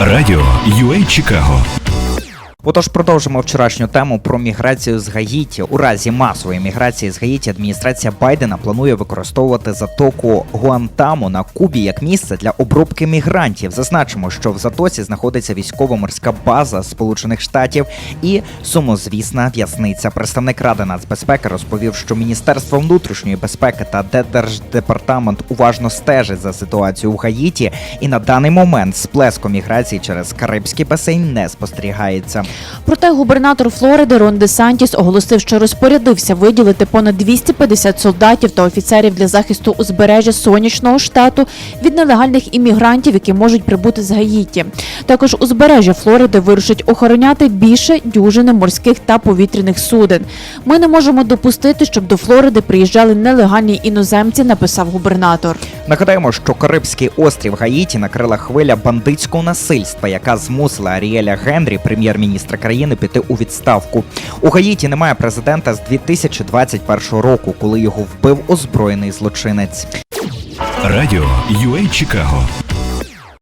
Радіо UA Чикаго Отож, продовжимо вчорашню тему про міграцію з Гаїті. У разі масової міграції з Гаїті адміністрація Байдена планує використовувати затоку Гуантаму на Кубі як місце для обробки мігрантів. Зазначимо, що в затоці знаходиться військово-морська база Сполучених Штатів і сумозвісна в'язниця. Представник ради нацбезпеки розповів, що Міністерство внутрішньої безпеки та Держдепартамент уважно стежить за ситуацією у Гаїті, і на даний момент сплеску міграції через Карибський басейн не спостерігається. Проте губернатор Флориди Рон Де Сантіс оголосив, що розпорядився виділити понад 250 солдатів та офіцерів для захисту узбережжя сонячного штату від нелегальних іммігрантів, які можуть прибути з Гаїті. Також узбережжя Флориди вирушить охороняти більше дюжини морських та повітряних суден. Ми не можемо допустити, щоб до Флориди приїжджали нелегальні іноземці, написав губернатор. Нагадаємо, що Карибський острів Гаїті накрила хвиля бандитського насильства, яка змусила Аріеля Генрі, прем'єр-міністра країни, піти у відставку. У Гаїті немає президента з 2021 року, коли його вбив озброєний злочинець. Радіо UA Чикаго